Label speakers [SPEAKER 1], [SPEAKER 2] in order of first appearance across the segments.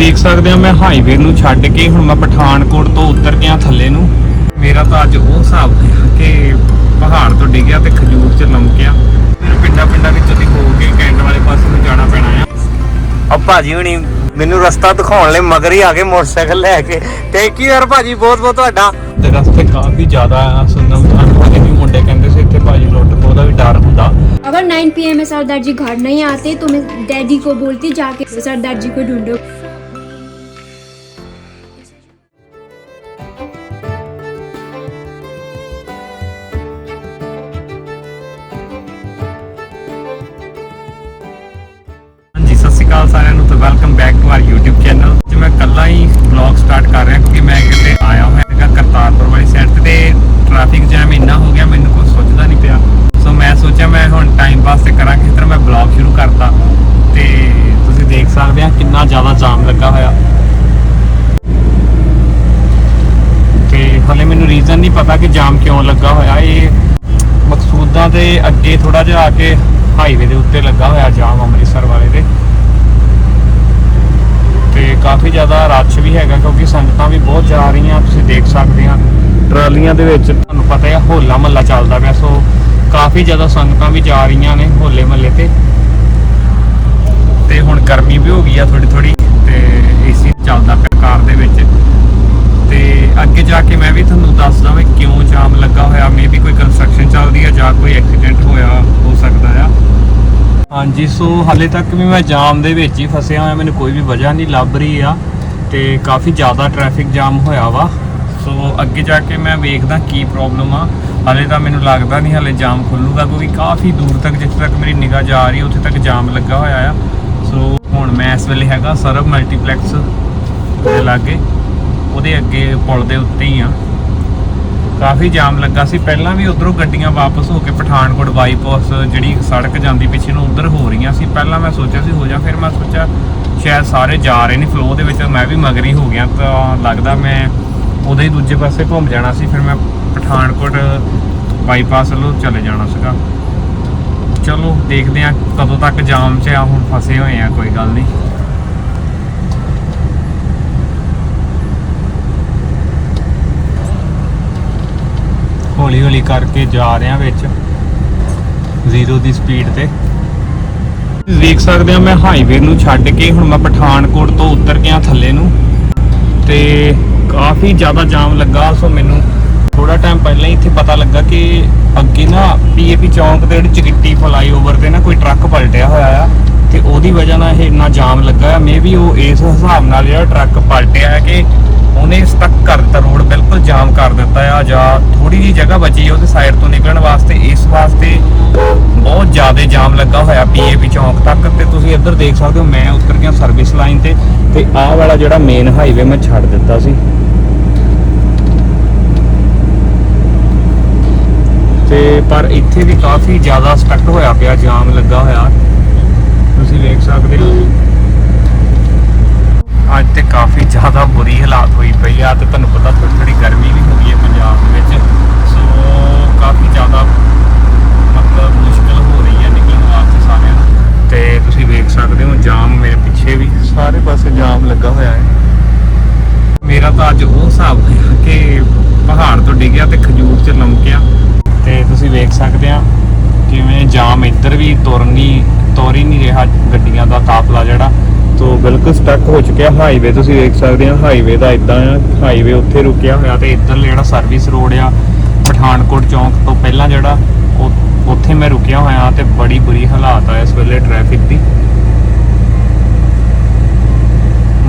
[SPEAKER 1] ਵੇਖ ਸਕਦੇ ਹੋ ਮੈਂ ਹਾਈਵੇ ਨੂੰ ਛੱਡ ਕੇ ਹੁਣ ਮੈਂ ਪਠਾਨਕੋਟ ਤੋਂ ਉਤਰ ਗਿਆ ਥੱਲੇ ਨੂੰ ਮੇਰਾ ਤਾਂ ਅੱਜ ਉਹ ਹਿਸਾਬ ਹੋਇਆ ਕਿ ਪਹਾੜ ਤੋਂ ਡਿੱਗਿਆ ਤੇ ਖਜੂਰ ਚ ਲਮਕਿਆ ਮੈਨੂੰ ਪਿੰਡਾਂ ਪਿੰਡਾਂ ਵਿੱਚੋਂ ਦੀ ਹੋ ਕੇ ਕੈਂਟ ਵਾਲੇ ਪਾਸੇ ਨੂੰ ਜਾਣਾ ਪੈਣਾ ਆ
[SPEAKER 2] ਆ ਭਾਜੀ ਹੁਣੀ ਮੈਨੂੰ ਰਸਤਾ ਦਿਖਾਉਣ ਲਈ ਮਗਰ ਹੀ ਆ ਗਏ ਮੋਟਰਸਾਈਕਲ ਲੈ ਕੇ ਥੈਂਕ ਯੂ ਯਾਰ ਭਾਜੀ ਬਹੁਤ ਬਹੁਤ ਤੁਹਾਡਾ
[SPEAKER 1] ਤੇ ਰਸਤੇ ਕਾਫੀ ਜ਼ਿਆਦਾ ਆ ਸੁਣਨ ਵਾਲੇ ਵੀ ਮੁੰਡੇ ਕਹਿੰਦੇ ਸੀ ਇੱਥੇ ਭਾਜੀ ਲੁੱਟ ਖੋਹ ਦਾ ਵੀ ਡਰ ਹੁੰਦਾ
[SPEAKER 3] अगर 9 पीएम में सरदार जी घर नहीं आते तो मैं डैडी को बोलती जाके सरदार जी को ढूंढो
[SPEAKER 1] ਵੈਲਕਮ ਬੈਕ YouTube ਚੈਨਲ ਅੱਜ ਮੈਂ ਕੱਲਾ ਹੀ ਵਲੌਗ ਸਟਾਰਟ ਕਰ ਰਿਹਾ ਕਿਉਂਕਿ ਮੈਂ ਕਿਤੇ ਆਇਆ ਹੋਇਆ ਹੈਗਾ ਕਰਤਾਰਪੁਰ ਵਾਲੀ ਸਾਈਡ ਤੇ ਟ੍ਰੈਫਿਕ ਜੈਮ ਇੰਨਾ ਹੋ ਗਿਆ, ਮੈਨੂੰ ਕੁਝ ਸੋਚਦਾ ਨਹੀਂ ਪਿਆ। ਸੋ ਮੈਂ ਸੋਚਿਆ ਮੈਂ ਹੁਣ ਟਾਈਮ ਪਾਸ ਤੇ ਕਰਾਂ, ਕਿਸ ਮੈਂ ਵਲੌਗ ਸ਼ੁਰੂ ਕਰਤਾ। ਤੇ ਤੁਸੀਂ ਦੇਖ ਸਕਦੇ ਆ ਕਿੰਨਾ ਜ਼ਿਆਦਾ ਜਾਮ ਲੱਗਾ ਹੋਇਆ। ਤੇ ਹਲੇ ਮੈਨੂੰ ਰੀਜ਼ਨ ਨਹੀਂ ਪਤਾ ਕਿ ਜਾਮ ਕਿਉਂ ਲੱਗਾ ਹੋਇਆ। ਇਹ ਮਕਸੂਦਾਂ ਦੇ ਅੱਗੇ ਥੋੜਾ ਜਿਹਾ ਆ ਕੇ ਹਾਈਵੇ ਦੇ ਉੱਤੇ ਲੱਗਾ ਹੋਇਆ ਜਾਮ ਅੰਮ੍ਰਿਤਸਰ ਵਾਲੇ ਦੇ। ਤੇ ਕਾਫੀ ਜ਼ਿਆਦਾ ਰਸ਼ ਵੀ ਹੈਗਾ ਕਿਉਂਕਿ ਸੰਗਤਾਂ ਵੀ ਬਹੁਤ ਜਾ ਰਹੀਆਂ, ਤੁਸੀਂ ਦੇਖ ਸਕਦੇ ਆ ਟਰਾਲੀਆਂ ਦੇ ਵਿੱਚ ਤੁਹਾਨੂੰ ਪਤਾ ਹੈ ਹੋਲਾ ਮਹੱਲਾ ਚੱਲਦਾ ਪਿਆ, ਸੋ ਕਾਫੀ ਜ਼ਿਆਦਾ ਸੰਗਤਾਂ ਵੀ ਜਾ ਰਹੀਆਂ ਨੇ ਹੋਲੇ ਮਹੱਲੇ ਤੇ। ਤੇ ਹੁਣ ਗਰਮੀ ਵੀ ਹੋ ਗਈ ਆ ਥੋੜੀ ਥੋੜੀ ਤੇ ਏਸੀ ਚੱਲਦਾ ਪਿਆ ਕਾਰ ਦੇ ਵਿੱਚ। ਤੇ ਅੱਗੇ ਜਾ ਕੇ ਮੈਂ ਵੀ ਤੁਹਾਨੂੰ ਦੱਸਦਾ ਵੀ ਕਿਉਂ ਜਾਮ ਲੱਗਾ ਹੋਇਆ ਮੇਬੀ ਕੋਈ ਕੰਸਟਰਕਸ਼ਨ ਚੱਲਦੀ ਆ ਜਾਂ ਕੋਈ ਐਕਸੀਡੈਂਟ ਹੋਇਆ, ਹੋ ਸਕਦਾ ਆ। ਹਾਂਜੀ ਸੋ ਹਾਲੇ ਤੱਕ ਵੀ ਮੈਂ ਜਾਮ ਦੇ ਵਿੱਚ ਹੀ ਫਸਿਆ ਹੋਇਆ, ਮੈਨੂੰ ਕੋਈ ਵੀ ਵਜ੍ਹਾ ਨਹੀਂ ਲੱਭ ਰਹੀ ਆ ਤੇ ਕਾਫੀ ਜ਼ਿਆਦਾ ਟ੍ਰੈਫਿਕ ਜਾਮ ਹੋਇਆ ਵਾ। ਸੋ ਅੱਗੇ ਜਾ ਕੇ ਮੈਂ ਵੇਖਦਾ ਕੀ ਪ੍ਰੋਬਲਮ ਆ। ਹਾਲੇ ਤਾਂ ਮੈਨੂੰ ਲੱਗਦਾ ਨਹੀਂ ਹਾਲੇ ਜਾਮ ਖੁੱਲੂਗਾ, ਕਿਉਂਕਿ ਕਾਫੀ ਦੂਰ ਤੱਕ ਜਿੱਥੇ ਤੱਕ ਮੇਰੀ ਨਿਗਾਹ ਜਾ ਰਹੀ ਹੈ ਉੱਥੇ ਤੱਕ ਜਾਮ ਲੱਗਾ ਹੋਇਆ ਆ। ਸੋ ਹੁਣ ਮੈਂ ਇਸ ਵੇਲੇ ਹੈਗਾ ਸਰਬ ਮਲਟੀਪਲੈਕਸ ਦੇ ਲਾਗੇ, ਉਹਦੇ ਅੱਗੇ ਪੁਲ ਦੇ ਉੱਤੇ ਹੀ ਆ। ਕਾਫੀ ਜਾਮ ਲੱਗਾ ਸੀ। ਪਹਿਲਾਂ ਵੀ ਉਧਰੋਂ ਗੱਡੀਆਂ ਵਾਪਸ ਹੋ ਕੇ ਪਠਾਨਕੋਟ ਬਾਈਪਾਸ ਜਿਹੜੀ ਸੜਕ ਜਾਂਦੀ ਪਿੱਛੇ ਨੂੰ ਉਧਰ ਹੋ ਰਹੀਆਂ ਸੀ। ਪਹਿਲਾਂ ਮੈਂ ਸੋਚਿਆ ਸੀ ਹੋ ਜਾ, ਫਿਰ ਮੈਂ ਸੋਚਿਆ ਸ਼ਾਇਦ ਸਾਰੇ ਜਾ ਰਹੇ ਨੇ ਫਲੋ ਦੇ ਵਿੱਚ, ਮੈਂ ਵੀ ਮਗਰੀ ਹੋ ਗਿਆ ਤਾਂ ਲੱਗਦਾ ਮੈਂ ਉਹਦੇ ਹੀ ਦੂਜੇ ਪਾਸੇ ਘੁੰਮ ਜਾਣਾ ਸੀ। ਫਿਰ ਮੈਂ ਪਠਾਨਕੋਟ ਬਾਈਪਾਸ ਵੱਲੋਂ ਚਲੇ ਜਾਣਾ ਸੀਗਾ। ਚਲੋ ਦੇਖਦੇ ਆ ਕਦੋਂ ਤੱਕ ਜਾਮ 'ਚ ਆ, ਹੁਣ ਫਸੇ ਹੋਏ ਆ ਕੋਈ ਗੱਲ ਨਹੀਂ। ਹੌਲੀ ਹੌਲੀ ਕਰਕੇ ਜਾ ਰਹੇ ਆ ਵਿੱਚ, ਜ਼ੀਰੋ ਦੀ ਸਪੀਡ ਤੇ। ਦੇਖ ਸਕਦੇ ਆ ਮੈਂ ਹਾਈਵੇ ਨੂੰ ਛੱਡ ਕੇ ਹੁਣ ਮੈਂ ਪਠਾਨਕੋਟ ਤੋਂ ਉਤਰ ਗਿਆ ਥੱਲੇ ਨੂੰ। ਤੇ ਕਾਫੀ ਜ਼ਿਆਦਾ ਜਾਮ ਲੱਗਾ, ਸੋ ਮੈਨੂੰ ਥੋੜਾ ਟਾਈਮ ਪਹਿਲਾਂ ਹੀ ਇੱਥੇ ਪਤਾ ਲੱਗਾ ਕਿ ਅੱਗੇ ਨਾ ਪੀਏਪੀ ਚੌਂਕ ਦੇ ਜਿਹੜੀ ਚਿੱਟੀ ਫਲਾਈਓਵਰ ਤੇ ਨਾ ਕੋਈ ਟਰੱਕ ਪਲਟਿਆ ਹੋਇਆ ਆ, ਤੇ ਉਹਦੀ ਵਜ੍ਹਾ ਨਾਲ ਇਹ ਇੰਨਾ ਜਾਮ ਲੱਗਾ ਆ। ਮੇਬੀ ਉਹ ਇਸ ਹਿਸਾਬ ਨਾਲ ਜਿਹੜਾ ਟਰੱਕ ਪਲਟਿਆ ਹੈ ਕਿ ਉਹਨੇ ਸਟਕ ਕਰ ਦਿੱਤਾ ਰੋਡ ਬਿਲਕੁਲ ਜਾਮ ਕਰ ਦਿੱਤਾ ਆ ਜਾਂ ਥੋੜੀ ਜਿਹੀ ਜਗ੍ਹਾ ਬਚੀ ਹੈ ਉਹਦੇ ਸਾਈਡ ਤੋਂ ਨਿਕਲਣ ਵਾਸਤੇ, ਇਸ ਵਾਸਤੇ ਬਹੁਤ ਜ਼ਿਆਦਾ ਜਾਮ ਲੱਗਾ ਹੋਇਆ ਪੀਏਪੀ ਚੌਂਕ ਤੱਕ ਤੇ ਤੁਸੀਂ ਇੱਧਰ ਦੇਖ ਸਕਦੇ ਹੋ ਮੈਂ ਉਤਰ ਗਿਆ ਸਰਵਿਸ ਲਾਈਨ ਤੇ ਤੇ ਆਹ ਵਾਲਾ ਜਿਹੜਾ ਮੇਨ ਹਾਈਵੇ ਮੈਂ ਛੱਡ ਦਿੱਤਾ ਸੀ। ਤੇ ਪਰ ਇੱਥੇ ਵੀ ਕਾਫੀ ਜ਼ਿਆਦਾ ਸਟਕ ਹੋਇਆ ਪਿਆ, ਜਾਮ ਲੱਗਾ ਹੋਇਆ। ਤੁਸੀਂ ਵੇਖ ਸਕਦੇ ਹੋ। ਅੱਜ ਤੇ ਕਾਫੀ ਜ਼ਿਆਦਾ ਬੁਰੀ ਹਾਲਾਤ ਹੋਈ ਪਈ ਆ ਤੇ ਤੁਹਾਨੂੰ ਪਤਾ ਥੋੜੀ ਥੋੜੀ ਗਰਮੀ ਵੀ ਹੋ ਗਈ ਹੈ ਪੰਜਾਬ ਦੇ ਵਿੱਚ ਸੋ ਕਾਫੀ ਜ਼ਿਆਦਾ ਮਤਲਬ ਮੁਸ਼ਕਲ ਹੋ ਰਹੀ ਹੈ ਨਿਕਲਣ ਵਾਸਤੇ ਸਾਰਿਆਂ ਨੂੰ ਤੇ ਤੁਸੀਂ ਵੇਖ ਸਕਦੇ ਹੋ ਜਾਮ ਮੇਰੇ ਪਿੱਛੇ ਵੀ ਸਾਰੇ ਪਾਸੇ ਜਾਮ ਲੱਗਾ ਹੋਇਆ ਹੈ ਮੇਰਾ ਤਾਂ ਅੱਜ ਉਹ ਹਿਸਾਬ ਹੋਇਆ ਕਿ ਪਹਾੜ ਤੋਂ ਡਿੱਗਿਆ ਤੇ ਖਜੂਰ 'ਚ ਲਮਕਿਆ। ਤੇ ਤੁਸੀਂ ਵੇਖ ਸਕਦੇ ਆ ਕਿਵੇਂ ਜਾਮ ਇੱਧਰ ਵੀ ਤੁਰਨੀ ਤੁਰ ਹੀ ਨਹੀਂ ਰਿਹਾ ਗੱਡੀਆਂ ਦਾ ਕਾਫਲਾ ਜਿਹੜਾ। ਤੋਂ ਬਿਲਕੁਲ ਸਟਕ ਹੋ ਚੁੱਕਿਆ ਹਾਈਵੇ ਤੁਸੀਂ ਵੇਖ ਸਕਦੇ ਆ ਹਾਈਵੇ ਦਾ ਇਦਾਂ ਆ ਹਾਈਵੇ ਉੱਥੇ ਰੁਕਿਆ ਹੋਇਆ ਤੇ ਇੱਧਰ ਜਿਹੜਾ ਸਰਵਿਸ ਰੋਡ ਆ ਪਠਾਨਕੋਟ ਚੌਂਕ ਤੋਂ ਪਹਿਲਾਂ ਜਿਹੜਾ ਉੱਥੇ ਮੈਂ ਰੁਕਿਆ ਹੋਇਆ ਤੇ ਬੜੀ ਬੁਰੀ ਹਾਲਾਤ ਆ ਇਸ ਵੇਲੇ ਟ੍ਰੈਫਿਕ ਦੀ।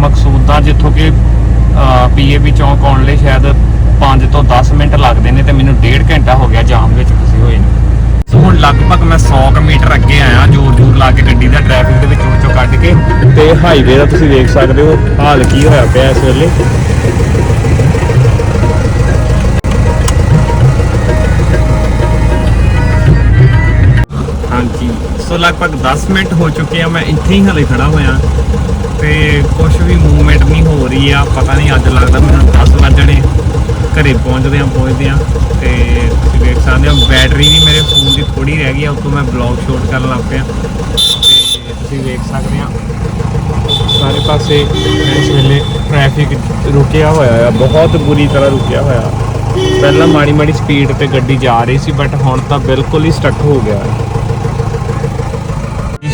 [SPEAKER 1] ਮਕਸੂਦਾਂ ਜਿੱਥੋਂ ਕਿ ਪੀਏਬੀ ਚੌਂਕ ਆਉਣ ਲਈ ਸ਼ਾਇਦ 5 ਤੋਂ 10 ਮਿੰਟ ਲੱਗਦੇ ਨੇ ਤੇ ਮੈਨੂੰ ਡੇਢ ਘੰਟਾ ਹੋ ਗਿਆ ਜਾਮ ਵਿੱਚ ਫਸੇ ਹੋਏ ਨੇ। ਸੋ ਹੁਣ ਲਗਭਗ ਮੈਂ 100 ਕੁ ਮੀਟਰ ਅੱਗੇ ਆਇਆ ਜੋਰ ਜੋਰ ਲਾ ਕੇ ਗੱਡੀ ਦਾ ਟ੍ਰੈਫਿਕ ਦੇ ਵਿੱਚੋਂ ਵਿੱਚੋਂ ਕੱਢ ਕੇ। ਤੇ ਹਾਈਵੇ ਦਾ ਤੁਸੀਂ ਵੇਖ ਸਕਦੇ ਹੋ ਹਾਲ ਕੀ ਹੋਇਆ ਪਿਆ ਇਸ ਵੇਲੇ। ਹਾਂਜੀ, ਸੋ ਲਗਭਗ 10 ਮਿੰਟ ਹੋ ਚੁੱਕੇ ਆ, ਮੈਂ ਇੱਥੇ ਹੀ ਹਲੇ ਖੜਾ ਹੋਇਆ। ਤੇ ਕੁਝ ਵੀ ਮੂਵਮੈਂਟ ਨਹੀਂ ਹੋ ਰਹੀ ਆ, ਪਤਾ ਨਹੀਂ ਅੱਜ ਲੱਗਦਾ ਮੈਨੂੰ 10 ਵੱਜਣੇ ਘਰੇ ਪਹੁੰਚਦੇ ਆ ਪਹੁੰਚਦੇ ਆ ਤੇ ਤੁਸੀਂ ਦੇਖ ਸਕਦੇ ਹੋ ਬੈਟਰੀ ਵੀ ਮੇਰੇ ਫੋਨ ਦੀ ਥੋੜੀ ਰਹਿ ਗਈ ਆ, ਉਤੋਂ ਮੈਂ ਬਲੌਗ ਸ਼ੂਟ ਕਰਨ ਲੱਗ ਪਿਆ। ਤੇ ਤੁਸੀਂ ਵੇਖ ਸਕਦੇ ਆ ਸਾਰੇ ਪਾਸੇ ਇਸ ਵੇਲੇ ਟ੍ਰੈਫਿਕ ਰੁਕਿਆ ਹੋਇਆ ਆ, ਬਹੁਤ ਬੁਰੀ ਤਰ੍ਹਾਂ ਰੁਕਿਆ ਹੋਇਆ। ਪਹਿਲਾਂ ਮਾੜੀ ਮਾੜੀ ਸਪੀਡ ਤੇ ਗੱਡੀ ਜਾ ਰਹੀ ਸੀ ਬਟ ਹੁਣ ਤਾਂ ਬਿਲਕੁਲ ਹੀ ਸਟਕ ਹੋ ਗਿਆ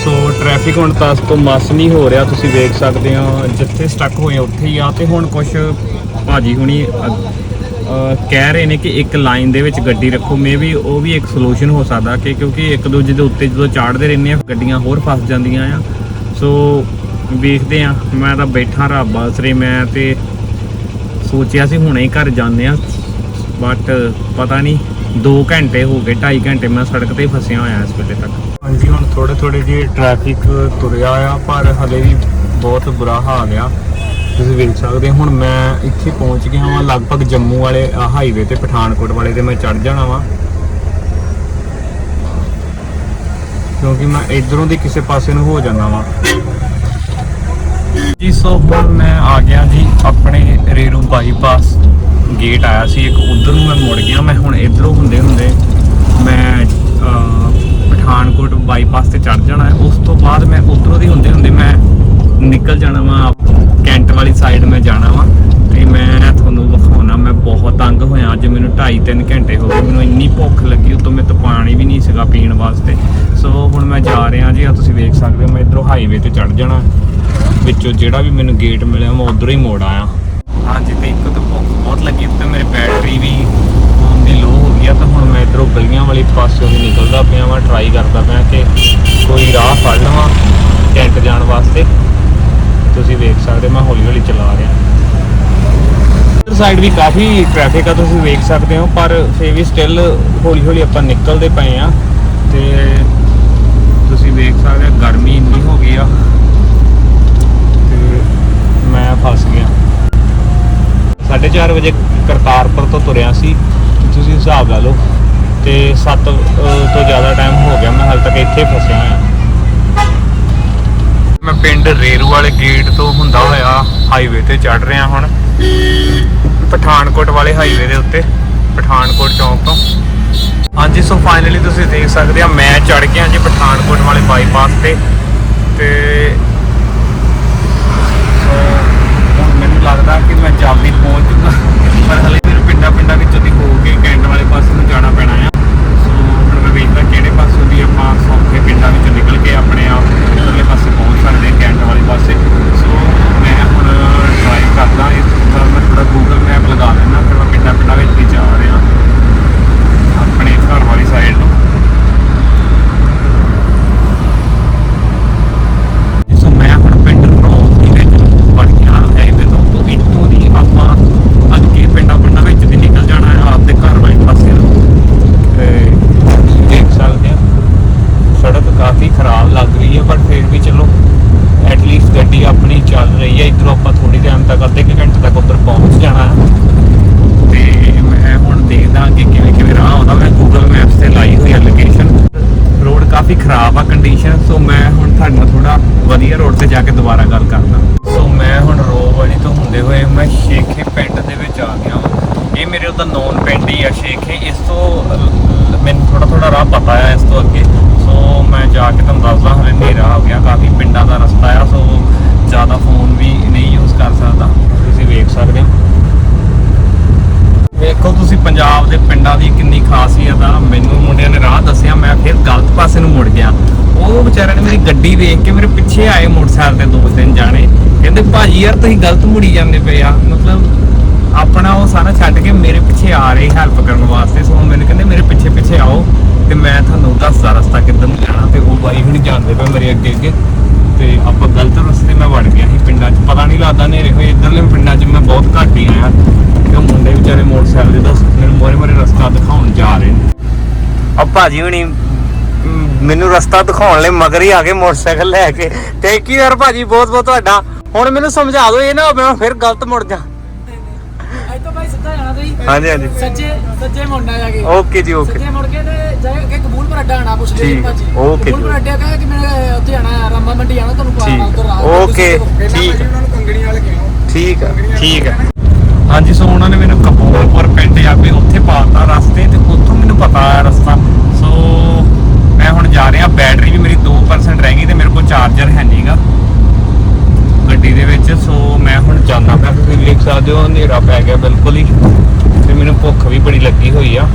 [SPEAKER 1] ਸੋ ਟ੍ਰੈਫਿਕ ਹੁਣ ਤਾਂ ਤੋਂ ਮਸ ਨਹੀਂ ਹੋ ਰਿਹਾ, ਤੁਸੀਂ ਵੇਖ ਸਕਦੇ ਹੋ, ਜਿੱਥੇ ਸਟਕ ਹੋਏ ਉੱਥੇ ਹੀ ਆ, ਤੇ ਹੁਣ ਕੁਝ ਭਾਜੀ ਹੁਣੀ ਅ- ਕਹਿ ਰਹੇ ਨੇ ਕਿ ਇੱਕ ਲਾਈਨ ਦੇ ਵਿੱਚ ਗੱਡੀ ਰੱਖੋ। ਮੇ ਵੀ ਉਹ ਵੀ ਇੱਕ ਸੋਲੂਸ਼ਨ ਹੋ ਸਕਦਾ ਕਿ ਕਿਉਂਕਿ ਇੱਕ ਦੂਜੇ ਦੇ ਉੱਤੇ ਜਦੋਂ ਚਾੜਦੇ ਰਹਿੰਦੇ ਆ, ਗੱਡੀਆਂ ਹੋਰ ਫਸ ਜਾਂਦੀਆਂ ਆ। ਸੋ ਵੇਖਦੇ ਆ। ਮੈਂ ਤਾਂ ਬੈਠਾ ਰਾ ਬਸਰੇ ਮੈਂ ਤੇ ਸੋਚਿਆ ਸੀ ਹੁਣੇ ਹੀ ਘਰ ਜਾਂਦੇ ਆ। ਬਟ ਪਤਾ ਨਹੀਂ 2 ਘੰਟੇ ਹੋ ਗਏ 2.5 ਘੰਟੇ ਮੈਂ ਸੜਕ ਤੇ ਫਸਿਆ ਹੋਇਆ ਇਸ ਵੇਲੇ ਤੱਕ। ਹਾਂਜੀ, ਹੁਣ ਥੋੜੇ ਥੋੜੇ ਜਿਹੇ ਟ੍ਰੈਫਿਕ ਤੁਰਿਆ ਆ, ਪਰ ਹਲੇ ਵੀ ਬਹੁਤ ਬੁਰਾ ਹਾਲ ਆ। ਤੁਸੀਂ ਵੇਖ ਸਕਦੇ ਹੋ, ਹੁਣ ਮੈਂ ਇੱਥੇ ਪਹੁੰਚ ਗਿਆ ਹਾਂ ਲਗਭਗ ਜੰਮੂ ਵਾਲੇ ਹਾਈਵੇ ਤੇ, ਪਠਾਨਕੋਟ ਵਾਲੇ ਤੇ ਮੈਂ ਚੜ ਜਾਣਾ ਵਾਂ। ਕਿਉਂਕਿ ਮੈਂ ਇਧਰੋਂ ਦੀ ਕਿਸੇ ਪਾਸੇ ਨੂੰ ਹੋ ਜਾਂਦਾ ਵਾਂ। ਜੀ, ਸੋ ਹੁਣ ਮੈਂ ਆ ਗਿਆ ਜੀ, ਆਪਣੇ ਰੇਰੂ ਬਾਈਪਾਸ ਗੇਟ ਆਇਆ ਸੀ, ਇੱਕ ਉਧਰ ਨੂੰ ਮੈਂ ਮੁੜ ਗਿਆ, ਮੈਂ ਹੁਣ ਇਧਰੋਂ ਹੁੰਦੇ ਹੁੰਦੇ ਮੈਂ ਪਠਾਨਕੋਟ ਬਾਈਪਾਸ ਤੇ ਚੜ ਜਾਣਾ ਉਸ ਤੋਂ ਬਾਅਦ ਮੈਂ ਉਧਰੋਂ ਦੀ ਹੁੰਦੇ ਹੁੰਦੇ ਮੈਂ ਨਿਕਲ ਜਾਣਾ ਵਾਂ ਕੈਂਟ ਵਾਲੀ ਸਾਈਡ ਮੈਂ ਜਾਣਾ ਵਾ ਤੇ ਮੈਂ ਤੁਹਾਨੂੰ ਵਿਖਾਉਣਾ, ਮੈਂ ਬਹੁਤ ਤੰਗ ਹੋਇਆ ਅੱਜ, ਮੈਨੂੰ 2.5 3 ਘੰਟੇ ਹੋ ਗਏ, ਮੈਨੂੰ ਇੰਨੀ ਭੁੱਖ ਲੱਗੀ, ਉਤੋਂ ਮੇਰੇ ਤੋਂ ਪਾਣੀ ਵੀ ਨਹੀਂ ਸੀਗਾ ਪੀਣ ਵਾਸਤੇ। ਸੋ ਹੁਣ ਮੈਂ ਜਾ ਰਿਹਾ ਜੀ ਆ ਤੁਸੀਂ ਵੇਖ ਸਕਦੇ ਹੋ, ਮੈਂ ਇਧਰੋਂ ਹਾਈਵੇ ਤੇ ਚੜ ਜਾਣਾ। ਵਿੱਚੋਂ ਜਿਹੜਾ ਵੀ ਮੈਨੂੰ ਗੇਟ ਮਿਲਿਆ, ਮੈਂ ਉਧਰੋਂ ਹੀ ਮੋੜ ਆਇਆ। ਹਾਂਜੀ, ਤੇ ਇੱਕ ਤਾਂ ਭੁੱਖ ਬਹੁਤ ਲੱਗੀ, ਤੇ ਮੇਰੇ ਬੈਟਰੀ ਵੀ ਫੋਨ ਦੀ ਲੋ ਹੋ ਗਈ ਆ, ਤਾਂ ਹੁਣ ਮੈਂ ਇਧਰੋਂ ਗਲੀਆਂ ਵਾਲੀ ਪਾਸਿਓਂ ਦੀ ਨਿਕਲਦਾ ਪਿਆ ਵਾਂ ਟਰਾਈ ਕਰਦਾ ਪਿਆ ਕਿ ਕੋਈ ਰਾਹ ਫੜ ਲਵਾਂ ਕੈਂਟ ਜਾਣ ਵਾਸਤੇ। ਤੁਸੀਂ ਵੇਖ ਸਕਦੇ ਮੈਂ ਹੌਲੀ ਹੌਲੀ ਚਲਾ ਰਿਹਾ। ਇਧਰ ਸਾਈਡ ਵੀ ਕਾਫੀ ਟ੍ਰੈਫਿਕ ਆ, ਤੁਸੀਂ ਵੇਖ ਸਕਦੇ ਹੋ, ਪਰ ਫੇ ਵੀ ਸਟਿਲ ਹੌਲੀ ਹੌਲੀ ਆਪਾਂ ਨਿਕਲਦੇ ਪਏ ਆ ਤੇ ਤੁਸੀਂ ਵੇਖ ਸਕਦੇ ਹੋ, ਗਰਮੀ ਇੰਨੀ ਹੋ ਗਈ ਆ। ਤੇ ਮੈਂ ਫਸ ਗਿਆ। 4:30 ਵਜੇ ਕਰਤਾਰਪੁਰ ਤੋਂ ਤੁਰਿਆ ਸੀ, ਤੁਸੀਂ ਹਿਸਾਬ ਲਾ ਲਓ। ਤੇ 7 ਤੋਂ ਜ਼ਿਆਦਾ ਟਾਈਮ ਹੋ ਗਿਆ, ਮੈਂ ਹਾਲ ਤੱਕ ਇੱਥੇ ਫਸਿਆ ਹਾਂ ਮੈਂ ਪਿੰਡ ਰੇਰੂ ਵਾਲੇ ਗੇਟ ਤੋਂ ਹੁੰਦਾ ਹੋਇਆ ਹਾਈਵੇ ਤੇ ਚੜ ਰਿਹਾ ਹੁਣ। ਪਠਾਨਕੋਟ ਵਾਲੇ ਹਾਈਵੇ ਦੇ ਉੱਤੇ, ਪਠਾਨਕੋਟ ਚੌਂਕ ਤੋਂ। ਹਾਂਜੀ ਸੋ ਫਾਈਨਲੀ ਤੁਸੀਂ ਦੇਖ ਸਕਦੇ ਆ, ਮੈਂ ਚੜ ਗਿਆ ਜੀ ਪਠਾਨਕੋਟ ਵਾਲੇ ਬਾਈਪਾਸ ਤੇ। ਤੇ ਸੋ ਹੁਣ ਮੈਨੂੰ ਲੱਗਦਾ ਕਿ ਮੈਂ ਜਲਦੀ ਪਹੁੰਚ ਜੂਗਾ ਪਰ ਹਲੇ ਮੈਨੂੰ ਪਿੰਡਾਂ ਪਿੰਡਾਂ ਵਿੱਚੋਂ ਦੀ ਹੋ ਕੇ ਕੈਂਟ ਵਾਲੇ ਪਾਸੇ ਨੂੰ ਜਾਣਾ ਪੈਣਾ ਆ। ਸੋ ਹੁਣ ਮੈਂ ਵੇਖਦਾ ਕਿਹੜੇ ਪਾਸੇ ਦੀ ਆਪਾਂ ਸੌਖੇ ਪਿੰਡਾਂ ਵਿੱਚੋਂ ਨਿਕਲ ਕੇ ਆਪਣੇ ਆਪ ਉਧਰਲੇ ਪਾਸੇ ਪਹੁੰਚ ਸਕਦੇ ਹਾਂ, ਕੈਂਟ ਵਾਲੇ ਪਾਸੇ ਸੋ ਮੈਂ ਹੁਣ ਟਰਾਈ ਕਰਦਾ ਇਸ ਤੋਂ ਮੈਂ ਥੋੜਾ ਗੂਗਲ ਮੈਪ ਲਗਾ ਲੈਣਾ ਫਿਰ ਮੈਂ ਪਿੰਡਾਂ ਪਿੰਡਾਂ ਵਿੱਚ ਹੀ ਜਾ ਰਿਹਾ ਆਪਣੇ ਘਰ ਵਾਲੀ ਸਾਈਡ ਨੂੰ ਸੋ ਮੈਂ ਹੁਣ ਪਿੰਡ ਰੋਜ਼ ਦੇ ਵਿੱਚ ਵੜ ਗਿਆ ਹਾਈਵੇ ਤੋਂ ਤੋਂ ਇੱਥੋਂ ਦੀ ਆਪਾਂ ਅੱਗੇ ਪਿੰਡਾਂ ਪਿੰਡਾਂ ਵਿੱਚ ਦੀ ਨਿਕਲ ਜਾਣਾ ਹੈ ਆਪਦੇ ਘਰ ਵਾਲੇ ਪਾਸੇ ਨੂੰ ਤੇ ਤੁਸੀਂ ਦੇਖ ਸਕਦੇ ਹੋ ਸੜਕ ਕਾਫੀ ਖਰਾਬ ਲੱਗ ਰਹੀ ਹੈ ਪਰ ਫਿਰ ਵੀ ਚਲੋ ਐਟਲੀਸਟ ਗੱਡੀ ਆਪਣੀ ਚੱਲ ਰਹੀ ਹੈ ਇਧਰੋਂ ਆਪਾਂ ਥੋੜੀ ਟਾਈਮ ਤੱਕ ਅੱਧੇ ਕੁ ਘੰਟੇ ਤੱਕ ਉੱਧਰ ਪਹੁੰਚ ਜਾਣਾ ਹੈ, ਤੇ ਮੈਂ ਹੁਣ ਦੇਖਦਾ ਕਿ ਕਿਵੇਂ ਕਿਵੇਂ ਰਾਹ ਆਉਂਦਾ। ਮੈਂ ਗੂਗਲ ਮੈਪਸ ਤੇ ਲਾਈ ਹੋਈ ਹੈ ਲੋਕੇਸ਼ਨ ਰੋਡ ਕਾਫੀ ਖਰਾਬ ਆ ਕੰਡੀਸ਼ਨ ਸੋ ਮੈਂ ਹੁਣ ਤੁਹਾਡੇ ਨਾਲ ਥੋੜਾ ਵਧੀਆ ਰੋਡ ਤੇ ਜਾ ਕੇ ਦੁਬਾਰਾ ਗੱਲ ਕਰਦਾ। ਸੋ ਮੈਂ ਹੁਣ ਰੋਵਾਲੀ ਤੋਂ ਹੁੰਦੇ ਹੋਏ ਮੈਂ ਸ਼ੇਖੇ ਪਿੰਡ ਦੇ ਵਿੱਚ ਆ ਗਿਆ ਇਹ ਮੇਰੇ ਉਹਦਾ ਨੌਨ ਪਿੰਡ ਹੀ ਆ ਸ਼ੇਖੇ। ਇਸ ਤੋਂ ਮੈਨੂੰ ਥੋੜਾ ਥੋੜਾ ਰਾਹ ਪਤਾ ਆ ਇਸ ਤੋਂ ਅੱਗੇ। ਸੋ ਮੈਂ ਜਾ ਕੇ ਤੁਹਾਨੂੰ ਦੱਸਦਾ, ਹਲੇ ਹਨੇਰਾ ਹੋ ਗਿਆ, ਕਾਫੀ ਪਿੰਡਾਂ ਦਾ ਰਸਤਾ ਆ। ਸੋ ਜ਼ਿਆਦਾ ਫੋਨ ਵੀ ਨਹੀਂ ਯੂਜ਼ ਕਰ ਸਕਦਾ ਤੁਸੀਂ ਵੇਖ ਸਕਦੇ ਹੋ ਵੇਖੋ ਤੁਸੀਂ ਪੰਜਾਬ ਦੇ ਪਿੰਡਾਂ ਦੀ ਕਿੰਨੀ ਖਾਸੀਅਤ ਆ ਮੈਨੂੰ ਮੁੰਡਿਆਂ ਨੇ ਰਾਹ ਦੱਸਿਆ ਮੈਂ ਫਿਰ ਗਲਤ ਪਾਸੇ ਨੂੰ ਮੁੜ ਗਿਆ ਉਹ ਵਿਚਾਰਿਆਂ ਨੇ ਮੇਰੀ ਗੱਡੀ ਦੇਖ ਕੇ ਮੇਰੇ ਪਿੱਛੇ ਆਏ ਮੋਟਰਸਾਈਕਲ ਤੇ ਦੋ ਤਿੰਨ ਜਾਣੇ। ਕਹਿੰਦੇ, ਭਾਜੀ ਯਾਰ, ਤੁਸੀਂ ਗਲਤ ਮੁੜੀ ਜਾਂਦੇ ਪਏ ਆ। ਮਤਲਬ ਆਪਣਾ ਉਹ ਸਾਰਾ ਛੱਡ ਕੇ ਮੇਰੇ ਪਿੱਛੇ ਆ ਰਹੇ ਹੈਲਪ ਕਰਨ ਵਾਸਤੇ। ਸੋ ਮੈਨੂੰ ਕਹਿੰਦੇ, ਮੇਰੇ ਪਿੱਛੇ ਪਿੱਛੇ ਆਓ ਤੇ ਮੈਂ ਤੁਹਾਨੂੰ ਦੱਸਦਾ ਰਸਤਾ ਕਿੱਧਰ ਜਾਣਾ ਤੇ ਉਹ ਬਾਈ ਹੁਣੀ ਜਾਣਦੇ ਪਏ ਮੇਰੇ ਅੱਗੇ ਅੱਗੇ। ਤੇ ਆਪਾਂ ਗਲਤ ਰਸਤੇ ਮੈਂ ਵੜ ਗਿਆ ਸੀ ਪਿੰਡਾਂ 'ਚ। ਪਤਾ ਨਹੀਂ ਲੱਗਦਾ ਨੇਰੇ ਹੋਏ ਇਧਰਲੇ ਪਿੰਡਾਂ 'ਚ ਮੈਂ ਬਹੁਤ ਘੱਟ ਹੀ ਆਇਆ। ਤੇ ਮੁੰਡੇ ਵਿਚਾਰੇ ਮੋਟਰਸਾਈਕਲ ਦੇ ਦੱਸ ਮੈਨੂੰ ਮੋਰੇ ਮੋਰੇ ਰਸਤਾ ਦਿਖਾਉਣ ਜਾ ਰਹੇ ਨੇ।
[SPEAKER 2] ਆ ਭਾਜੀ ਹੁਣੀ ਮੈਨੂੰ ਰਸਤਾ ਦਿਖਾਉਣ ਲਈ ਮਗਰ ਹੀ ਆ ਗਏ ਮੋਟਰਸਾਈਕਲ ਲੈ ਕੇ। ਥੈਂਕ ਯੂ ਯਾਰ ਭਾਜੀ ਬਹੁਤ ਬਹੁਤ ਤੁਹਾਡਾ। ਹੁਣ ਮੈਨੂੰ ਸਮਝਾ ਦਿਓ ਇਹ ਨਾ ਹੋਵੇ ਮੈਂ ਫਿਰ ਗਲਤ ਮੁੜ ਜਾ।
[SPEAKER 4] ਅੱਜ ਤੋਂ ਭਾਈ ਸਿੱਧਾ ਜਾਣਾ ਤੁਸੀਂ
[SPEAKER 2] ਹਾਂਜੀ ਹਾਂਜੀ।
[SPEAKER 4] ਸੱਜੇ ਸੱਜੇ ਮੁੜਨਾ ਜਾ ਕੇ।
[SPEAKER 2] ਓਕੇ ਜੀ ਓਕੇ
[SPEAKER 4] ਸੱਜੇ ਮੁੜ ਕੇ ਤੇ ਜਾਏ ਕਿ ਕਬੂਲਪੁਰ ਅੱਡਾ ਆਣਾ ਪੁੱਛ ਲਈ
[SPEAKER 2] ਠੀਕ,
[SPEAKER 4] ਭਾਜੀ।
[SPEAKER 2] ਓਕੇ ਜੀ।
[SPEAKER 4] ਕਬੂਲਪੁਰ ਅੱਡਾ ਕਹੇ ਕਿ ਮੈਂ ਉੱਥੇ ਜਾਣਾ ਰਾਮਾ ਮੰਡੀ ਜਾਣਾ ਤੁਹਾਨੂੰ ਪਾਣਾ
[SPEAKER 2] ਠੀਕ
[SPEAKER 4] ਉਧਰ
[SPEAKER 2] ਓਕੇ ਠੀਕ ਠੀਕ ਆ ਠੀਕ ਆ।
[SPEAKER 1] ਹਾਂਜੀ ਸੋ ਉਹਨਾਂ ਨੇ ਮੈਨੂੰ ਕਪੂਰਪੁਰ ਪਿੰਡ ਜਾ ਕੇ ਉੱਥੇ ਪਾਤਾ ਰਸਤੇ ਤੇ ਉੱਥੋਂ ਮੈਨੂੰ ਪਤਾ ਆ ਰਸਤਾ। ਸੋ ਮੈਂ ਹੁਣ ਜਾ ਰਿਹਾ ਬੈਟਰੀ ਵੀ ਮੇਰੀ 2% ਰਹਿ ਗਈ ਤੇ ਮੇਰੇ ਕੋਲ ਚਾਰਜਰ ਹੈ ਨਹੀਂਗਾ ਗੱਡੀ ਦੇ ਵਿੱਚ ਸੋ ਮੈਂ ਹੁਣ ਜਾਂਦਾ ਪਿਆ, ਤੁਸੀਂ ਦੇਖ ਸਕਦੇ ਹੋ, ਹਨੇਰਾ ਪੈ ਗਿਆ ਬਿਲਕੁਲ ਹੀ। ਤੇ ਮੈਨੂੰ ਭੁੱਖ ਵੀ ਬੜੀ ਲੱਗੀ ਹੋਈ ਆ।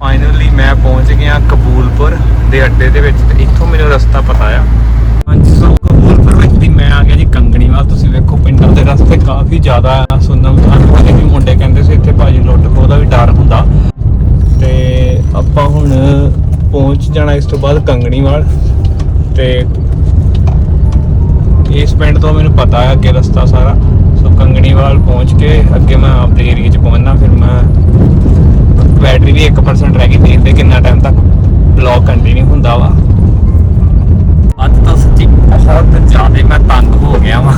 [SPEAKER 1] ਫਾਈਨਲੀ ਮੈਂ ਪਹੁੰਚ ਗਿਆ ਕਬੂਲਪੁਰ ਦੇ ਅੱਡੇ ਦੇ ਵਿੱਚ ਤੇ ਇੱਥੋਂ ਮੈਨੂੰ ਰਸਤਾ ਪਤਾ ਆ। ਹਾਂਜੀ ਸੋ ਕਬੂਲਪੁਰ ਵਿੱਚ ਦੀ ਮੈਂ ਆ ਗਿਆ ਜੀ ਕੰਗਣੀਵਾਲ। ਤੁਸੀਂ ਵੇਖੋ, ਪਿੰਡਾਂ ਦੇ ਰਸਤੇ ਕਾਫੀ ਜ਼ਿਆਦਾ ਆ ਸੁਣਨ ਨੂੰ ਹਲੇ ਵੀ ਮੁੰਡੇ ਕਹਿੰਦੇ ਸੀ, ਇੱਥੇ ਭਾਜੀ ਲੁੱਟ ਖੋਹ ਦਾ ਵੀ ਡਰ ਹੁੰਦਾ। ਤੇ ਆਪਾਂ ਹੁਣ ਪਹੁੰਚ ਜਾਣਾ ਇਸ ਤੋਂ ਬਾਅਦ ਕੰਗਣੀਵਾਲ। ਤੇ ਇਸ ਪਿੰਡ ਤੋਂ ਮੈਨੂੰ ਪਤਾ ਹੈ ਅੱਗੇ ਰਸਤਾ ਸਾਰਾ। ਸੋ ਕੰਗਣੀਵਾਲ ਪਹੁੰਚ ਕੇ ਅੱਗੇ ਮੈਂ ਆਪਦੇ ਏਰੀਆ 'ਚ ਪਹੁੰਚਣਾ ਫਿਰ ਮੈਂ ਬੈਟਰੀ ਵੀ 1% ਰਹਿ ਗਈ ਦੇਖਦੇ ਕਿੰਨਾ ਟਾਈਮ ਤੱਕ ਬਲੌਗ ਕੰਟੀਨਿਊ ਹੁੰਦਾ ਵਾ। ਅੱਜ ਤਾਂ ਸੱਚੀ ਬਹੁਤ ਜ਼ਿਆਦਾ ਮੈਂ ਤੰਗ ਹੋ ਗਿਆ ਵਾਂ।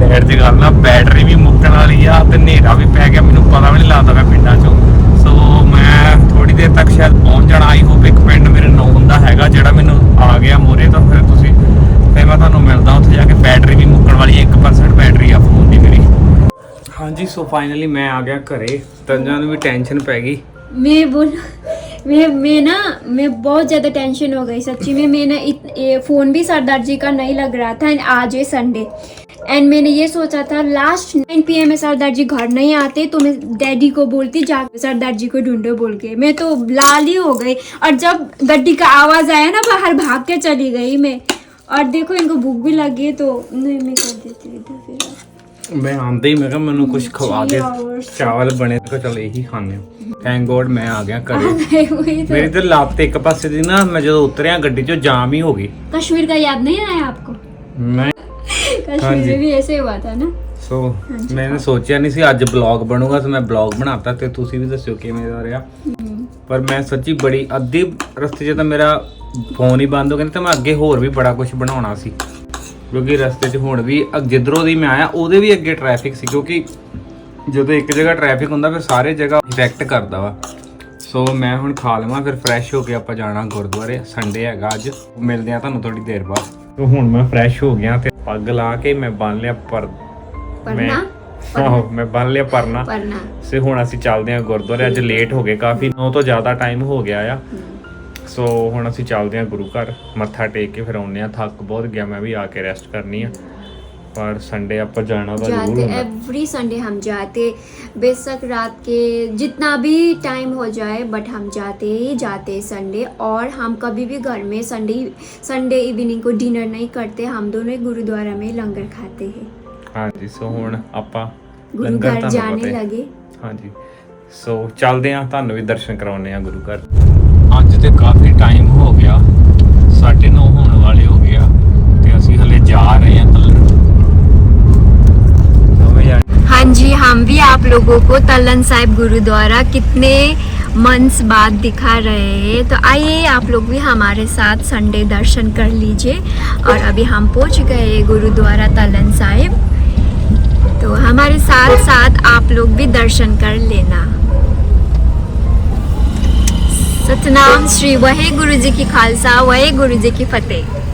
[SPEAKER 1] ਲੈਟ ਦੀ ਗੱਲ ਨਾ ਬੈਟਰੀ ਵੀ ਮੁੱਕਣ ਵਾਲੀ ਆ ਤੇ ਹਨੇਰਾ ਵੀ ਪੈ ਗਿਆ ਮੈਨੂੰ ਪਤਾ ਵੀ ਨਹੀਂ ਲੱਗਦਾ ਮੈਂ ਪਿੰਡਾਂ 'ਚੋਂ। ਸੋ ਮੈਂ ਥੋੜੀ ਦੇਰ ਤੱਕ ਸ਼ਾਇਦ ਪਹੁੰਚ ਜਾਣਾ ਆਈ ਹੋਪ ਇੱਕ ਪਿੰਡ ਮੇਰੇ ਨੌਨ ਦਾ ਹੈਗਾ ਜਿਹੜਾ ਮੈਨੂੰ ਆ ਗਿਆ ਮੋਰੇ ਤਾਂ ਫਿਰ ਤੁਸੀਂ ਫਿਰ ਮੈਂ ਤੁਹਾਨੂੰ ਮਿਲਦਾ ਉੱਥੇ ਜਾ ਕੇ ਬੈਟਰੀ ਵੀ ਮੁੱਕਣ ਵਾਲੀ ਹੈ 1% ਬੈਟਰੀ ਆ ਫੋਨ ਦੀ ਮੇਰੀ ਹਾਂਜੀ ਸੋ ਫਾਈਨਲੀ ਮੈਂ ਆ ਗਿਆ ਘਰੇ ਤੰਜਾਂ ਨੂੰ ਵੀ ਟੈਨਸ਼ਨ ਪੈ ਗਈ
[SPEAKER 3] मैं बोल मैं मैं ना मैं बहुत ज़्यादा टेंशन हो गई सच्ची में मैं ना इत, ये फ़ोन भी सरदार जी का नहीं लग रहा था and आज है संडे एंड मैंने ये सोचा था last nine P M Sardar ji घर नहीं आते तो मैं डैडी को बोलती जा सरदार जी को ढूंढो बोल के। मैं तो लाल ही हो गई। और जब गड्डी का आवाज़ आया ना बाहर भाग के चली गई मैं। और देखो इनको भूख भी लग गई तो नहीं मैं कर देती
[SPEAKER 1] मैं आते ही मेरा मैंने कुछ
[SPEAKER 3] खवा
[SPEAKER 1] के चावल बने तो चल यही खाने थैंक गॉड मैं आ गया
[SPEAKER 3] करे मेरी तो
[SPEAKER 1] लात एक पास थी ना मैं जो उतरिया गड्डी चो जाम ही हो गई।
[SPEAKER 3] कश्मीर का याद नहीं आया आपको? मैं
[SPEAKER 1] कश्मीर ਸੋਚਿਆ ਨਹੀਂ ਸੀ ਅੱਜ ਬਲੌਗ ਬਣੂਗਾ ਸੋ ਮੈਂ ਬਲੌਗ ਬਣਾਤਾ ਤੇ ਤੁਸੀਂ ਵੀ ਦੱਸਿਓ ਕਿਵੇਂ ਦਾ ਰਿਹਾ। ਪਰ ਮੈਂ ਸੱਚੀ ਬੜੀ ਅੱਧੇ ਰਸਤੇ 'ਚ ਤਾਂ ਮੇਰਾ ਫੋਨ ਹੀ ਬੰਦ ਹੋ ਗਿਆ ਤਾਂ ਮੈਂ ਅੱਗੇ ਹੋਰ ਵੀ ਬੜਾ ਕੁਝ ਬਣਾਉਣਾ ਸੀ। ਕਿਉਂਕਿ ਰਸਤੇ 'ਚ ਹੁਣ ਵੀ ਜਿੱਧਰੋਂ ਦੀ ਮੈਂ ਆਇਆ ਉਹਦੇ ਵੀ ਅੱਗੇ ਟ੍ਰੈਫਿਕ ਸੀ ਕਿਉਂਕਿ ਜਦੋਂ ਇੱਕ ਜਗ੍ਹਾ ਟ੍ਰੈਫਿਕ ਹੁੰਦਾ ਫਿਰ ਸਾਰੇ ਜਗ੍ਹਾ ਇਫੈਕਟ ਕਰਦਾ ਵਾ। ਸੋ ਮੈਂ ਹੁਣ ਖਾ ਲਵਾਂ ਫਿਰ ਫਰੈਸ਼ ਹੋ ਕੇ ਆਪਾਂ ਜਾਣਾ ਗੁਰਦੁਆਰੇ ਸੰਡੇ ਹੈਗਾ ਅੱਜ। ਮਿਲਦੇ ਆ ਤੁਹਾਨੂੰ ਥੋੜੀ ਦੇਰ ਬਾਅਦ। ਸੋ ਹੁਣ ਮੈਂ ਫਰੈਸ਼ ਹੋ ਗਿਆ ਤੇ ਪੱਗ ਲਾ ਕੇ ਮੈਂ ਬੰਨ ਲਿਆ ਪਰ
[SPEAKER 3] ਮੈਂ
[SPEAKER 1] ਆਹੋ ਮੈਂ ਬੰਨ ਲਿਆ ਪਰਨਾ। ਸੇ ਹੁਣ ਅਸੀਂ ਚੱਲਦੇ ਹਾਂ ਗੁਰਦੁਆਰੇ। ਅੱਜ ਲੇਟ ਹੋ ਗਏ ਕਾਫੀ। 9 ਤੋਂ ਜ਼ਿਆਦਾ ਟਾਈਮ ਹੋ ਗਿਆ ਆ। ਸੋ ਹੁਣ ਅਸੀਂ ਚੱਲਦੇ ਹਾਂ ਗੁਰੂ ਘਰ। ਮੱਥਾ ਟੇਕ ਕੇ ਫਿਰ ਆਉਂਦੇ ਹਾਂ। ਥੱਕ ਬਹੁਤ ਗਿਆ। ਮੈਂ ਵੀ ਆ ਕੇ ਰੈਸਟ ਕਰਨੀ ਆ। ਪਰ ਸੰਡੇ ਆਪਾਂ ਜਾਣਾ ਤਾਂ ਜ਼ਰੂਰ
[SPEAKER 3] जाते
[SPEAKER 1] ਹੁੰਦਾ
[SPEAKER 3] एवरी संडे हम जाते बेशक रात के जितना भी टाइम हो जाए बट हम जाते ही जाते संडे और हम कभी भी घर में संडे संडे इवनिंग को डिनर नहीं करते हम दोनों ही गुरुद्वारा में लंगर खाते हैं
[SPEAKER 1] ਹਾਂਜੀ ਸੋ ਹੁਣ ਆਪਾਂ
[SPEAKER 3] गुरु
[SPEAKER 1] ਲੰਗਰ
[SPEAKER 3] घर
[SPEAKER 1] ਤੁਹਾਨੂੰ
[SPEAKER 3] जाने
[SPEAKER 1] ਪਤਾ ਹੈ।
[SPEAKER 3] लगे
[SPEAKER 1] ਹਾਂਜੀ ਸੋ ਚੱਲਦੇ ਹਾਂ ਤੁਹਾਨੂੰ ਵੀ ਦਰਸ਼ਨ ਕਰਾਉਣੇ ਆ ਗੁਰੂ ਘਰ ਅੱਜ ਤੇ ਕਾਫੀ ਟਾਈਮ ਹੋ ਗਿਆ 9:30 ਹੋਣ ਵਾਲੇ ਹੋ ਗਿਆ ਤੇ ਅਸੀਂ ਹਲੇ ਜਾ ਰਹੇ ਹਾਂ ਤੱਲਣ
[SPEAKER 3] हाँ जी, हम भी आप लोगों को तलन साहिब गुरुद्वारा कितने मंथ्स बाद दिखा रहे हैं। तो आइए आप लोग भी हमारे साथ संडे दर्शन कर लीजिए। और अभी हम पहुँच गए गुरुद्वारा तलन साहिब। तो हमारे साथ साथ आप लोग भी दर्शन कर लेना। सतनाम श्री, वहे गुरु जी की खालसा, वहे गुरु जी की फतेह।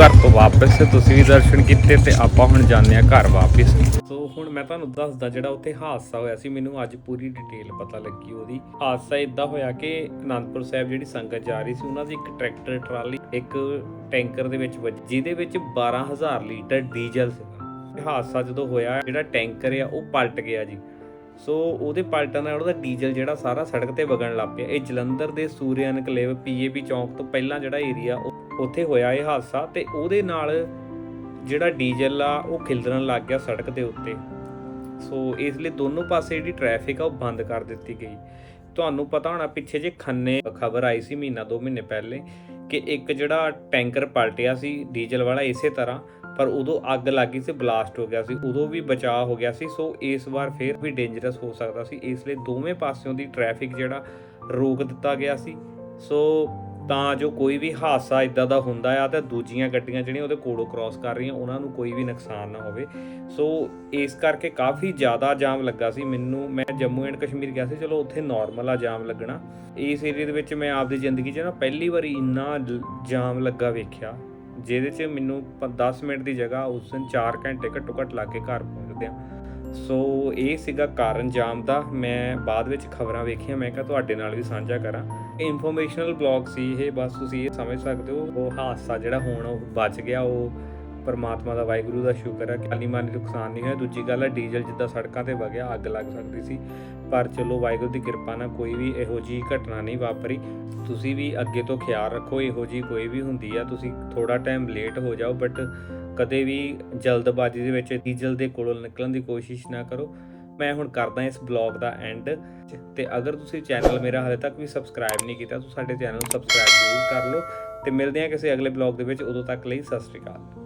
[SPEAKER 1] ਘਰ ਤੋਂ ਵਾਪਸ, ਤੁਸੀਂ ਵੀ ਦਰਸ਼ਨ ਕੀਤੇ ਤੇ ਆਪਾਂ ਹੁਣ ਜਾਂਦੇ ਆ ਘਰ ਵਾਪਸ। ਸੋ ਹੁਣ ਮੈਂ ਤੁਹਾਨੂੰ ਦੱਸਦਾ ਜਿਹੜਾ ਉੱਥੇ ਹਾਦਸਾ ਹੋਇਆ ਸੀ, ਮੈਨੂੰ ਅੱਜ ਪੂਰੀ ਡਿਟੇਲ ਪਤਾ ਲੱਗੀ ਉਹਦੀ। ਹਾਦਸਾ ਇਦਾਂ ਹੋਇਆ ਕਿ ਅਨੰਦਪੁਰ ਸਾਹਿਬ ਜਿਹੜੀ ਸੰਗਤ ਜਾ ਰਹੀ ਸੀ, ਉਹਨਾਂ ਦੀ ਇੱਕ ਟਰੈਕਟਰ ਟਰਾਲੀ, ਇੱਕ ਟੈਂਕਰ ਦੇ ਵਿੱਚ ਵੱਜੀ, ਜਿਹਦੇ ਵਿੱਚ 12000 ਲੀਟਰ ਡੀਜ਼ਲ ਸੀਗਾ। ਹਾਦਸਾ ਜਦੋਂ ਹੋਇਆ, ਜਿਹੜਾ ਟੈਂਕਰ ਆ, ਉਹ ਪਲਟ ਗਿਆ ਜੀ। ਸੋ ਉਹਦੇ ਪਲਟਣ ਨਾਲ ਉਹਦਾ ਡੀਜ਼ਲ ਜਿਹੜਾ ਸਾਰਾ ਸੜਕ ਤੇ ਵਗਣ ਲੱਗ ਪਿਆ। ਇਹ ਜਲੰਧਰ ਦੇ ਸੂਰਿਆ ਇਨਕਲੇਵ ਪੀਏਪੀ ਚੌਂਕ ਤੋਂ ਪਹਿਲਾਂ ਜਿਹੜਾ ਏਰੀਆ ਉੱਥੇ ਹੋਇਆ ਇਹ ਹਾਦਸਾ ਤੇ ਉਹਦੇ ਨਾਲ ਜਿਹੜਾ ਡੀਜ਼ਲ ਆ ਉਹ ਖਿਲਰਨ ਲੱਗ ਗਿਆ ਸੜਕ ਦੇ ਉੱਤੇ। ਸੋ ਇਸ ਲਈ ਦੋਨੋਂ ਪਾਸੇ ਜਿਹੜੀ ਟ੍ਰੈਫਿਕ ਆ ਉਹ ਬੰਦ ਕਰ ਦਿੱਤੀ ਗਈ। ਤੁਹਾਨੂੰ ਪਤਾ ਹੋਣਾ ਪਿੱਛੇ ਜੇ ਖੰਨੇ ਖਬਰ ਆਈ ਸੀ ਮਹੀਨਾ ਦੋ ਮਹੀਨੇ ਪਹਿਲੇ ਕਿ ਇੱਕ ਜਿਹੜਾ ਟੈਂਕਰ ਪਲਟਿਆ ਸੀ ਡੀਜ਼ਲ ਵਾਲਾ ਇਸੇ ਤਰ੍ਹਾਂ ਪਰ ਉਦੋਂ ਅੱਗ ਲੱਗੀ ਸੀ, ਬਲਾਸਟ ਹੋ ਗਿਆ ਸੀ, ਉਦੋਂ ਵੀ ਬਚਾਅ ਹੋ ਗਿਆ ਸੀ। ਸੋ ਇਸ ਵਾਰ ਫੇਰ ਵੀ ਡੇਂਜਰਸ ਹੋ ਸਕਦਾ ਸੀ। ਇਸ ਲਈ ਦੋਵੇਂ ਪਾਸਿਓਂ ਦੀ ਟ੍ਰੈਫਿਕ ਜਿਹੜਾ ਰੋਕ ਦਿੱਤਾ ਗਿਆ ਸੀ। ਸੋ ਤਾਂ ਜੋ ਕੋਈ ਵੀ ਹਾਦਸਾ ਇਦਾਂ ਦਾ ਹੁੰਦਾ ਆ ਤਾਂ ਦੂਜੀਆਂ ਗੱਡੀਆਂ ਜਿਹੜੀਆਂ ਉਹਦੇ ਕੋਲੋਂ ਕ੍ਰਾਸ ਕਰ ਰਹੀਆਂ, ਉਹਨਾਂ ਨੂੰ ਕੋਈ ਵੀ ਨੁਕਸਾਨ ਨਾ ਹੋਵੇ। ਸੋ ਇਸ ਕਰਕੇ ਕਾਫੀ ਜ਼ਿਆਦਾ ਜਾਮ ਲੱਗਾ ਸੀ। ਮੈਨੂੰ, ਮੈਂ ਜੰਮੂ ਐਂਡ ਕਸ਼ਮੀਰ ਗਿਆ ਸੀ। ਚਲੋ, ਉੱਥੇ ਨਾਰਮਲ ਆ ਜਾਮ ਲੱਗਣਾ। ਇਸ ਏਰੀਆ ਦੇ ਵਿੱਚ ਮੈਂ ਆਪਦੀ ਜ਼ਿੰਦਗੀ 'ਚ ਨਾ ਪਹਿਲੀ ਵਾਰੀ ਇੰਨਾ ਜਾਮ ਲੱਗਾ ਵੇਖਿਆ। ਜਿਹਦੇ 'ਚ ਮੈਨੂੰ 10 ਮਿੰਟ ਦੀ ਜਗ੍ਹਾ ਉਸ ਦਿਨ 4 ਘੰਟੇ ਘੱਟੋ ਘੱਟ ਲਾ ਕੇ ਘਰ ਪਹੁੰਚਦੇ ਆ ਸੋ ਇਹ ਸੀਗਾ ਕਾਰਨ ਜਾਮ ਦਾ। ਮੈਂ ਬਾਅਦ ਵਿੱਚ ਖਬਰਾਂ ਵੇਖੀਆਂ। ਮੈਂ ਕਿਹਾ ਤੁਹਾਡੇ ਨਾਲ ਵੀ ਸਾਂਝਾ ਕਰਾਂ। ਇਨਫੋਰਮੇਸ਼ਨਲ ਬਲੌਗ ਸੀ ਇਹ। ਬਸ ਤੁਸੀਂ ਇਹ ਸਮਝ ਸਕਦੇ ਹੋ। ਉਹ ਹਾਦਸਾ ਜਿਹੜਾ ਹੋਣ, ਉਹ ਬਚ ਗਿਆ। ਉਹ ਪਰਮਾਤਮਾ ਦਾ ਵਾਹਿਗੁਰੂ ਦਾ ਸ਼ੁਕਰ ਹੈ ਕਿ ਜਾਨੀ ਮਾਨੀ ਨੁਕਸਾਨ ਨਹੀਂ ਹੋਇਆ। ਦੂਜੀ ਗੱਲ ਹੈ, ਡੀਜ਼ਲ ਜਿੱਦਾਂ ਸੜਕਾਂ ਤੇ ਵਗਿਆ, ਅੱਗ ਲੱਗ ਸਕਦੀ ਸੀ। ਪਰ ਚਲੋ, ਵਾਹਿਗੁਰੂ ਦੀ ਕਿਰਪਾ ਨਾਲ ਕੋਈ ਵੀ ਇਹੋ ਜੀ ਘਟਨਾ ਨਹੀਂ ਵਾਪਰੀ। ਤੁਸੀਂ ਵੀ ਅੱਗੇ ਤੋਂ ਖਿਆਲ ਰੱਖੋ, ਇਹੋ ਜੀ ਕੋਈ ਵੀ ਹੁੰਦੀ ਆ। ਤੁਸੀਂ ਥੋੜਾ ਟਾਈਮ ਲੇਟ ਹੋ ਜਾਓ ਬਟ ਕਦੇ ਵੀ ਜਲਦਬਾਜ਼ੀ ਦੇ ਵਿੱਚ ਡੀਜ਼ਲ ਦੇ ਕੋਲੋਂ ਨਿਕਲਣ ਦੀ ਕੋਸ਼ਿਸ਼ ਨਾ ਕਰੋ। ਮੈਂ ਹੁਣ ਕਰਦਾ ਇਸ ਬਲੌਗ ਦਾ ਐਂਡ ਤੇ ਅਗਰ ਤੁਸੀਂ ਚੈਨਲ ਮੇਰਾ ਹਾਲੇ ਤੱਕ ਵੀ ਸਬਸਕ੍ਰਾਈਬ ਨਹੀਂ ਕੀਤਾ, ਤਾਂ ਸਾਡੇ ਚੈਨਲ ਨੂੰ ਸਬਸਕ੍ਰਾਈਬ ਜ਼ਰੂਰ ਕਰ ਲਓ। ਤੇ ਮਿਲਦੇ ਹਾਂ ਕਿਸੇ ਅਗਲੇ ਬਲੌਗ ਦੇ ਵਿੱਚ। ਉਦੋਂ ਤੱਕ ਲਈ ਸਤਿ ਸ਼੍ਰੀ ਅਕਾਲ।